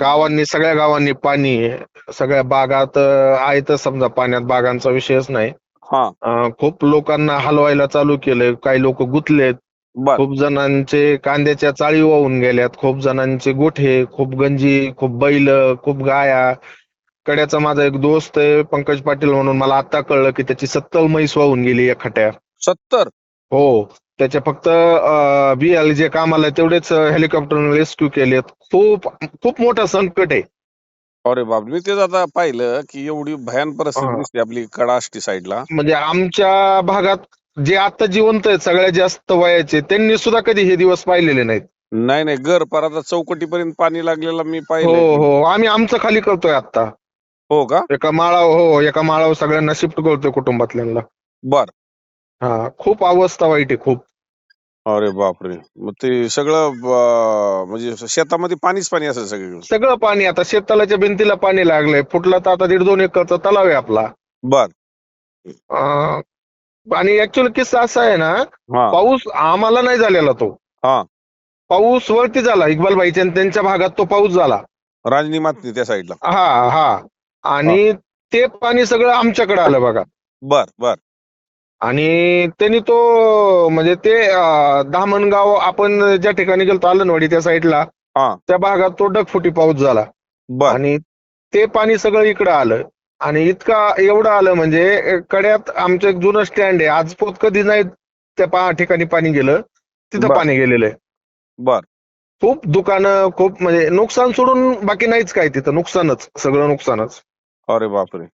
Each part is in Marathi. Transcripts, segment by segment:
गावांनी सगळ्या गावांनी पाणी आहे. सगळ्या बागात आहे तर समजा पाण्यात बागांचा विषयच नाही. हा. अं, खूप लोकांना हलवायला चालू केलंय. काही लोक गुंतलेत. बर. खूप जणांचे कांद्याच्या चाळी वाहून गेल्यात. खूप जणांचे गोठे खूप गंजी खूप बैल खूप गाया. कड्याचा माझा एक दोस्त आहे पंकज पाटील म्हणून मला आता कळलं की त्याची सत्तर म्हैस वाहून गेली एखाट्या सत्तर? हो त्याचे फक्त बी जे कामाला आहे तेवढेच हेलिकॉप्टर रेस्क्यू केलेत. खूप खूप मोठं संकट आहे. अरे बाप मी तेच आता पाहिलं की एवढी भयान परिस्थिती हा. दिसते आपली कडाष्टी साईडला. म्हणजे आमच्या भागात जे आता जिवंत आहेत सगळ्यात जास्त वयाचे त्यांनी सुद्धा कधी हे दिवस पाहिलेले नाहीत. नाही नाही घर परत चौकटीपर्यंत पाणी लागलेलं मी हो पाहिलं हो आम्ही आमचं खाली करतोय आता हो का? एका माळावर हो एका माळावर सगळ्यांना शिफ्ट करतोय कुटुंबातल्यांना. बर. हा खूप अवस्था वाईट आहे खूप. अरे बापरे. मग ते सगळं ब- म्हणजे शेतामध्ये पाणीच पाणी असेल सगळं सगळं पाणी आता शेततलाच्या भिंतीला पाणी लागलंय. फुटला तर आता दीड दोन एकरचा तलाव आहे आपला. बर. अं, आणि ऍक्च्युअली किस्सा असा आहे ना हा. पाऊस आम्हाला नाही झालेला तो. हा. पाऊस वरती झाला इक्बाल भाईच्या आणि त्यांच्या भागात तो पाऊस झाला. राजनी मातनी त्या साईडला हा हा. आणि ते पाणी सगळं आमच्याकडे आलं बघा. बर बर. आणि त्यांनी तो म्हणजे ते अं, धामणगाव आपण ज्या ठिकाणी गेलो आलनवाडी त्या साईडला हा. त्या भागात तो डगफुटी पाऊस झाला. बर. आणि ते पाणी सगळं इकडं आलं. आणि इतका एवढं आलं म्हणजे अं, कड्यात आमचं एक जुनं स्टँड आहे. आज पोत कधी नाही त्या पा- ठिकाणी पाणी गेलं. तिथं बर. पाणी गेलेलं आहे. बर. खूप दुकानं खूप म्हणजे नुकसान सोडून बाकी नाहीच काय तिथं. नुकसानच. सगळं नुकसानच. अरे बापरे.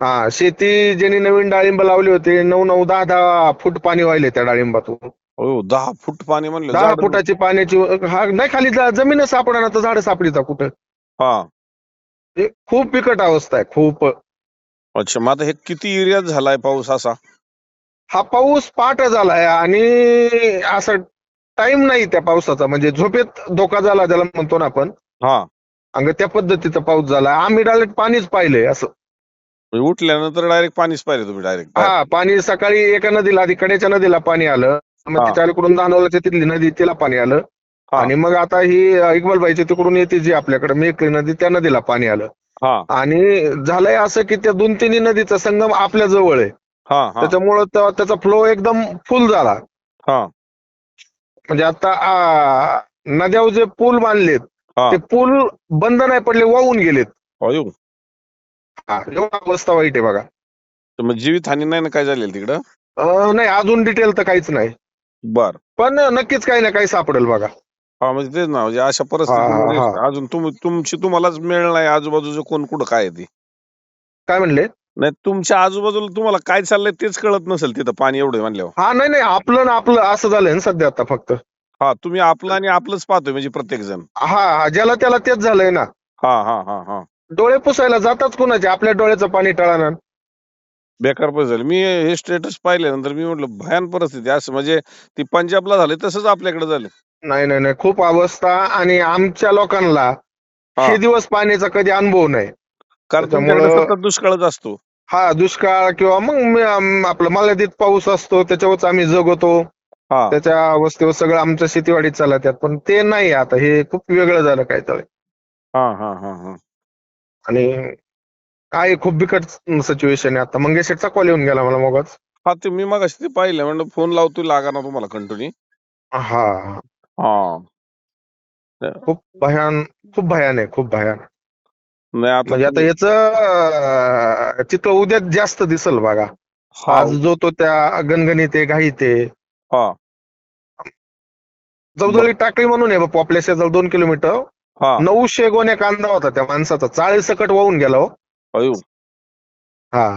हा शेती ज्यांनी नवीन डाळिंब लावली होती नऊ नऊ दहा दहा फूट पाणी व्हायले त्या डाळिंबातून. हो दहा फूट पाणी म्हणलं दहा झाड- फुटाची पाण्याची हा नाही खाली जा- जमीनच सापडणार तर झाड सापडीचा कुठं. हा. हे खूप बिकट अवस्था आहे खूप. अच्छा मग आता हे किती एरियात झालाय पाऊस असा? हा पाऊस पाठ झालाय आणि असं टाइम नाही त्या पावसाचा म्हणजे झोपेत धोका झाला ज्याला म्हणतो ना आपण. हा. अंग त्या पद्धतीचा पाऊस झाला. आम्ही डायरेक्ट पाणीच पाहिलंय असं. म्हणजे उठल्यानंतर डायरेक्ट पाणीच पाहिजे तुम्ही डायरेक्ट हा पाणी सकाळी एका नदीला आधी कड्याच्या नदीला पाणी आलं. मग हा. अलीकडून दानोलाच्या तिथली नदी तिला पाणी आलं. हा. आणि मग आता ही इक्बालबाईच्या तिकडून येते जी आपल्याकडे मेकळी नदी त्या नदीला पाणी आलं. हा. आणि झालंय असं की त्या दोन तिन्ही नदीचा संगम आपल्या जवळ आहे. हा हा. त्याच्यामुळं त्या- त्याचा फ्लो एकदम फुल झाला. हा. म्हणजे आता आ, नद्यावर जे पूल बांधलेत हा. ते पूल बंद नाही पडले वाहून गेलेत. अयो. हा, अवस्था वाईट आहे बघा. तर मग जीवित हानी नाही ना काय झालेलं तिकडं? अ, नाही अजून डिटेल तर काहीच नाही. बर. पण नक्कीच काही ना काही सापडेल बघा. हा म्हणजे तेच ना म्हणजे अशा हा, परिस्थितीमध्ये हा. अजून तुम तुमची तुम्हालाच मिळ नाही आजूबाजूचं कोण कुठं काय आहे ते? काय म्हणले? नाही तुमच्या आजूबाजूला तुम्हाला काय चाललंय तेच कळत नसेल तिथं पाणी एवढं म्हणल्यावर. हा नाही नाही आपलं ना आपलं असं झालंय ना सध्या आता फक्त. हा तुम्ही आपलं आणि आपलंच पाहतोय म्हणजे प्रत्येक जण हा हा ज्याला त्याला तेच झालंय ना. हा हा हा हा. डोळे पुसायला जातात कोणाचे? आपल्या डोळ्याचं पाणी टळाणार बेकार पण झालं. मी हे स्टेटस पाहिल्यानंतर मी म्हटलं भयान परिस्थिती असं म्हणजे ती पंजाबला झाली तसंच आपल्याकडे झालं. नाही नाही नाही. खूप अवस्था आणि आमच्या लोकांना हा. हे दिवस पाण्याचा कधी अनुभव नाही. कारण त्याच्यामुळं- तुमच्याकडे सतत दुष्काळच असतो. हा दुष्काळ किंवा मग मी- आम- आपलं मर्यादित पाऊस असतो त्याच्यावरच आम्ही जगतो. हा. त्याच्या अवस्थेवर सगळं आमचं शेतीवाडीत चालत पण ते नाही आता. हे खूप वेगळं झालं काय तर हा हा हा हा. आणि काय खूप बिकट सिच्युएशन आहे. आता मंगेशचा कॉल येऊन गेला मला मगच. हा ते मी मग ते पाहिलं म्हणलं फोन लावतो लागा ना तुम्हाला कंटिन्यू हा. हा. खूप भयान खूप भयान आहे खूप भयान. नाही आता म्हणजे आता याच चित्र उद्या जास्त दिसल बघा. आज जो तो त्या गणगणित घाईत हा. जवळजवळ टाकळी म्हणून आहे पॉप्युलेशन जवळ दोन किलोमीटर. हा. नऊशे गोण्या कांदा होता त्या माणसाचा. चाळीस सकट वाहून गेला हो. अयो. हा.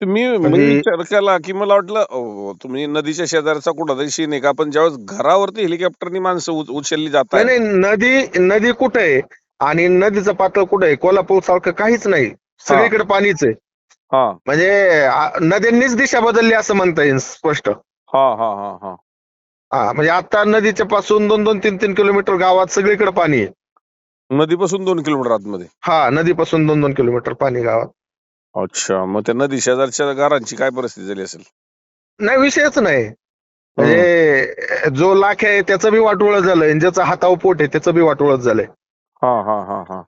ते मी म्हणजे- म्हणजे विचार केला की मला वाटलं अहो, तुम्ही नदीच्या शेजारचा कुठं सीन आहे का? पण ज्यावेळेस घरावरती हेलिकॉप्टरनी माणसं उच- उचलली जात नाही नाही नदी नदी कुठे आहे? आणि नदीचं पातळ कुठे आहे? कोल्हापूर सारखं काहीच नाही. सगळीकडे पाणीच आहे. हा. म्हणजे आ, नद्यांनीच दिशा बदलली असं म्हणता येईल स्पष्ट. हा हा हा हा. हा म्हणजे आता नदीच्या पासून दोन दोन तीन तीन किलोमीटर गावात सगळीकडे पाणी आहे. नदीपासून दोन किलोमीटर आतमध्ये. हा नदीपासून दोन दोन किलोमीटर पाणी गावात. अच्छा मग त्या नदी शेजारच्या घरांची काय परिस्थिती झाली असेल? नाही विषयच नाही. म्हणजे जो लाख आहे त्याचं बी वाटोळं झालंय. आणि ज्याचं हातावर पोट आहे त्याचं बी वाटोळच झालंय. हा हा हा हा.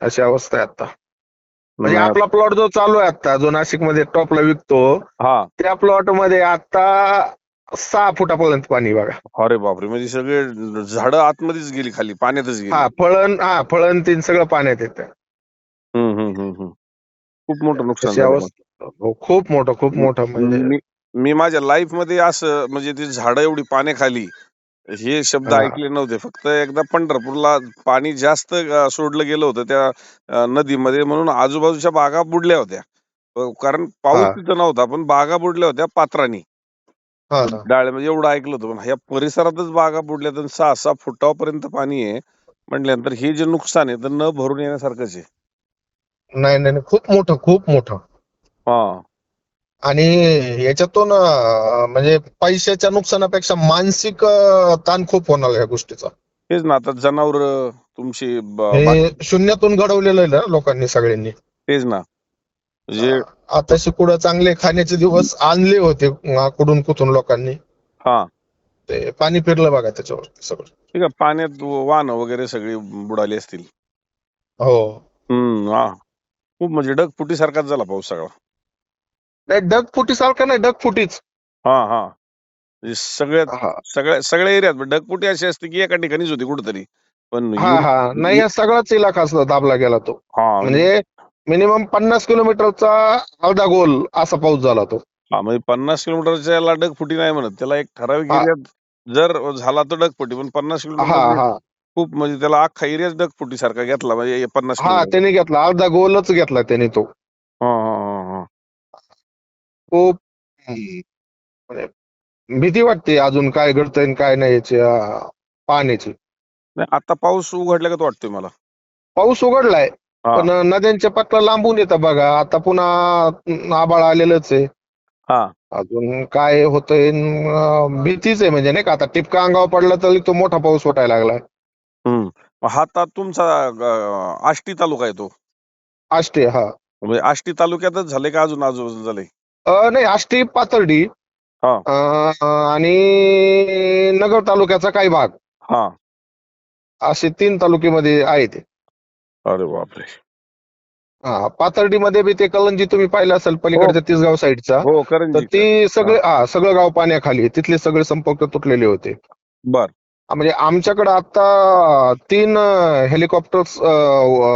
अशी अवस्था आहे आता. म्हणजे नाही, आपला प्लॉट जो चालू आहे आता जो नाशिकमध्ये टॉपला विकतो हा. त्या प्लॉटमध्ये आता सहा फुटापर्यंत पाणी बघा अरे बापरे म्हणजे सगळे झाडं आतमध्येच गेली खाली पाण्यातच गेली हा फळण हा फळण तीन सगळं पाण्यात येतं हम्म, हम्म, हम्म, हम्म. खूप मोठं नुकसान झालं मग. हो, खूप मोठं खूप मोठं म्हणजे मी मी माझ्या लाईफमध्ये असं म्हणजे ती झाडं एवढी पाण्याखाली हे शब्द हा. ऐकले नव्हते फक्त एकदा पंढरपूरला पाणी जास्त अं, सोडलं गेलं होतं त्या अं, नदीमध्ये म्हणून आजूबाजूच्या बागा बुडल्या होत्या अं, कारण पाऊस हा. तिथं नव्हता पण बागा बुडल्या होत्या पात्रानी ना. डाळ्यामध्ये एवढं ऐकलं होतं पण ह्या परिसरातच बागा बुडल्या तर सहा सहा फुटापर्यंत पाणी आहे. म्हटल्यानंतर हे जे नुकसान आहे तर न भरून येण्यासारखंच आहे. नाही नाही नाही, खूप मोठं खूप मोठं. हा. आणि याच्यातून अं, म्हणजे पैशाच्या नुकसानापेक्षा मानसिक अं, ताण खूप होणार या गोष्टीचा. तेच ना आता जनावर तुमची ब- हे शून्यातून घडवलेलं आहे ना लोकांनी सगळ्यांनी. तेच ना. म्हणजे आताशी कुठं चांगले खाण्याचे दिवस आणले होते कुठून कुठून लोकांनी. हा. ते पाणी फिरलं बघा त्याच्यावर सगळं. ठीक आहे पाण्यात वाहनं वगैरे सगळी बुडाली असतील. हो. हम्म हा. खूप म्हणजे ढगफुटी सारखाच झाला पाऊस सगळा. नाही ढगफुटी सारखं नाही ढगफुटीच. हा हा. म्हणजे सगळ्यात हा. सगळ्या सगळ्या एरियात ढगफुटी अशी असते की एका ठिकाणीच होती कुठेतरी. पण नाही सगळाच इलाका असला दाबला गेला तो. हा. म्हणजे मिनिमम पन्नास किलोमीटरचा अर्धा गोल असा पाऊस झाला तो. हा म्हणजे पन्नास किलोमीटरच्या याला ढगफुटी नाही म्हणत. त्याला एक ठराविक हा. एरियात जर झाला तर ढगफुटी पण पन्नास हा किलोमीटर हा. खूप म्हणजे त्याला अख्खा एरियाच ढगफुटी सारखा घेतला म्हणजे पन्नास हा किलोमीटर. त्याने घेतला. अर्धा गोलच घेतला त्याने तो. हा हा हा हा. खूप हम्म, म्हणजे भीती वाटते अजून काय घडतंय आणि काय नाही याची अं, पाहण्याची. नाही आता पाऊस उघडल्यागत वाटतोय मला. पाऊस उघडलाय. हा. पण नद्यांच्या पातळ्या लांबून येतं बघा. आता पुन्हा अं, आभाळ आलेलंच आहे. हा. अजून काय होतंय अं, भीतीच आहे म्हणजे नाही का? आता टिपका अंगावर पडला तरी तो मोठा पाऊस वाटायला लागलाय. हम्म. मग हा आता तुमचा अं, आष्टी तालुका आहे तो. आष्टे हा. म्हणजे आष्टी तालुक्यातच झाले का अजून आजूबाजूला झाले अं, नाही आष्टी पातर्डी. हा. अं, आणि नगर तालुक्याचा काही भाग. हा. असे तीन तालुक्यामध्ये आहे ते. अरे बापरे. हा पाथर्डीमध्ये बी ते कलंजी तुम्ही पाहिलं असेल पलीकडच्या तिसगाव साईडचा हो तर करंजी ती सगळे हा. सगळं गाव पाण्याखाली. तिथले सगळे संपर्क तुटलेले होते. बर. म्हणजे आमच्याकडे आता तीन हेलिकॉप्टर्स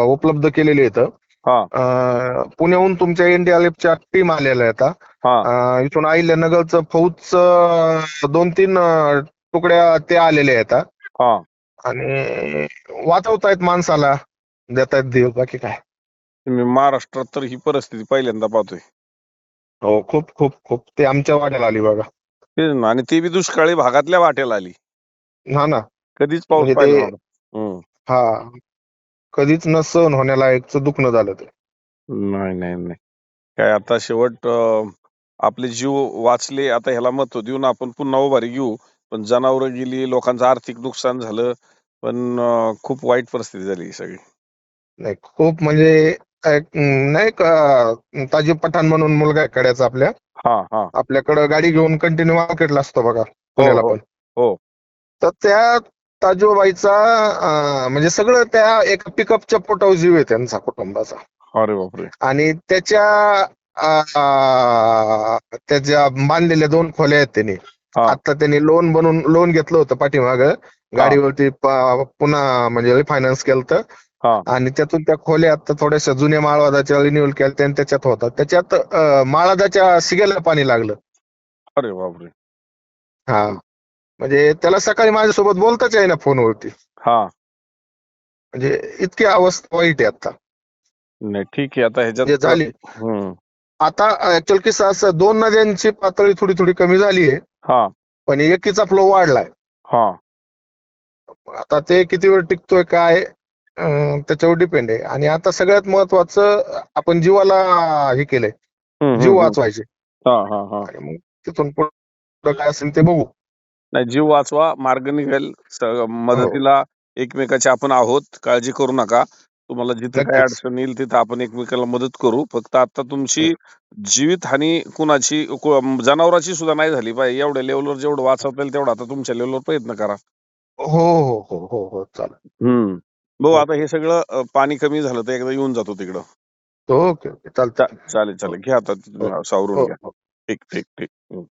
उपलब्ध केलेले आहेत. हा. अं, पुण्याहून तुमच्या इंडिया लिफ्टच्या टीम आलेल्या आहेत हा. अं, इथून अहिल्यानगरचं फौजचं दोन तीन अं, तुकड्या ते आलेले आहेत हा. आणि वाचवतायत माणसाला. देतायत देव बाकी काय? मी महाराष्ट्रात तर ही परिस्थिती पहिल्यांदा पाहतोय. हो खूप खूप खूप. ते आमच्या वाट्याला आली बघा. तेच ना आणि ती बी दुष्काळी भागातल्या वाट्याला आली. हा ना. कधीच पाऊस म्हणजे पाहिला ते- नव्हता. हम्म. हा. कधीच न सहन होण्यालायकचं दुखणं झालं ते. नाही नाही नाही. काय आता शेवट अं, आपले जीव वाचले आता ह्याला महत्त्व देऊन आपण पुन्हा उभारी घेऊ. पण जनावरं गेली लोकांचं आर्थिक नुकसान झालं. पण अं, खूप वाईट परिस्थिती झाली ही सगळी. नाही खूप म्हणजे एक, नाही का ताजी पठाण म्हणून मुलगा आहे कड्याचा आपल्या हा हा आपल्याकडं गाडी घेऊन कंटिन्यू मार्केटला असतो बघा पुण्याला हो. पण हो. तर त्या ताजोबाईचा म्हणजे सगळं त्या एका पिकअपच्या पोटावर जीव आहे त्यांचा कुटुंबाचा अरे बापरे आणि त्याच्या त्याच्या बांधलेल्या दोन खोल्या आहेत त्यांनी हा. आता त्यांनी लोन बनवून लोन घेतलं होतं पाठीमाग गाडीवरती प- पुन्हा म्हणजे रिफायनान्स केलं हा. आणि त्यातून त्या खोल्या आता थोड्याशा जुन्या माळवादाच्या रिन्युअल केल्या आणि त्याच्यात होतात. त्याच्यात माळवादाच्या शिगेला पाणी लागलं. अरे बापरे. हा. म्हणजे त्याला सकाळी माझ्यासोबत बोलताच आहे ना फोनवरती. हा. म्हणजे इतकी अवस्था वाईट आहे आता. नाही ठीक आहे. आता म्हणजे ह्याच्यात झाली. हम्म. आता ऍक्च्युअल असं दोन नद्यांची पातळी थोडी थोडी कमी झाली आहे. हा. पण एकीचा फ्लो वाढलाय. हा. आता ते किती वेळ टिकतोय काय? त्याच्यावर डिपेंड आहे. आणि आता सगळ्यात महत्वाचं आपण जीवाला हे केलंय. जीव वाचवायचे. हा हा हा. मग तिथून पुढे काय असेल ते बघू. नाही जीव वाचवा मार्ग निघेल. मदतीला एकमेकाचे आपण आहोत काळजी करू नका. तुम्हाला जिथे काही नक्कीच. अडचण येईल तिथे आपण एकमेकाला मदत करू. फक्त आता तुमची जीवित हानी कुणाची जनावराची सुद्धा नाही झाली पाहिजे. एवढ्या लेवलवर जेवढं वाचवता येईल तेवढं आता तुमच्या लेवलवर प्रयत्न करा. हो हो हो हो हो चालेल. हम्म. भाऊ हो. आता हे सगळं अं, पाणी कमी झालं तर एकदा येऊन जातो तिकडं. Okay okay. चालतं चा- चालेल चालेल. घ्या आता हो. सावरून हो घ्या. हो. ठीक ठीक ठीक.